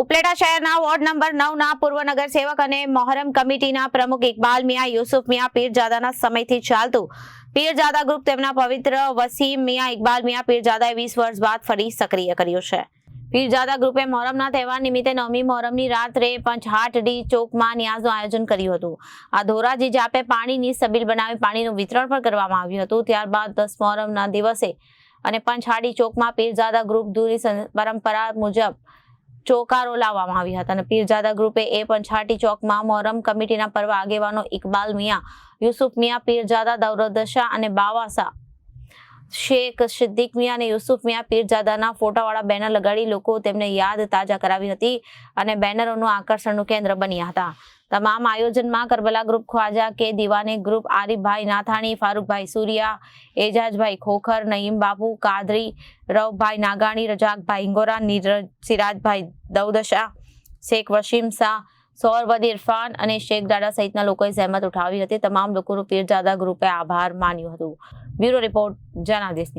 ઉપલેટા શહેરના ward number નવના પૂર્વ નગરસેવક અને મોહરમ કમિટીના પ્રમુખ ઇકબાલ મિયા, યુસુફ મિયા, પીરજાદાના સમયથી ચાલતું પીરજાદા ગ્રુપ તેમના પવિત્ર વસીમ મિયા, ઇકબાલ મિયા, પીરજાદાએ વીસ વર્ષ બાદ ફરી સક્રિય કર્યું છે. પીરજાદા ગ્રુપે મોહરમના તહેવાર નિમિત્તે નવમી મોહરમની રાત્રે પંચહાટ ડી ચોકમાં ન્યાઝનું આયોજન કર્યું હતું. આ ધોરાજી જાપે પાણીની સબીલ બનાવી પાણીનું વિતરણ પણ કરવામાં આવ્યું હતું. ત્યારબાદ દસ મોહરમના દિવસે અને પંચહાડી ચોકમાં પીરજાદા ગ્રુપ દૂરી પરંપરા મુજબ ચોકારો લાવવામાં આવ્યા હતા અને પીરજાદા ગ્રુપે એ પંચહાટી ચોકમાં મોહરમ કમિટીના પર્વ આગેવાનો ઇકબાલ મિયા, યુસુફ મિયા, પીરજાદા દૌરદશા અને બાવાસા, શેખ સિદ્દીક મિયા અને યુસુફ મિયા પીરજાદાના ફોટાવાળા બેનર લગાડી લોકો તેમને યાદ તાજા કરાવી હતી અને બેનરોનું આકર્ષણનું કેન્દ્ર બન્યા હતા. તમામ આયોજનમાં કરબલા ગ્રુપ ખ્વાજા કે દિવાને ગ્રુપ આરીફભાઈ નાથાણી, ફારૂકભાઈ સૂર્યા, એજાજભાઈ ખોખર નઈમ બાપુ કાદરી, રવભાઈ નાગાણી, રજાકભાઈ હિંગોરા નીરજ, સિરાજભાઈ દૌદશા શેખ વસીમ શાહ સૌરવદ ઇરફાન અને શેખ દાડા સહિતના લોકોએ સહેમત ઉઠાવી હતી. તમામ લોકોનું પીરજાદા ગ્રુપે આભાર માન્યું હતું. Bureau report Janadesh news.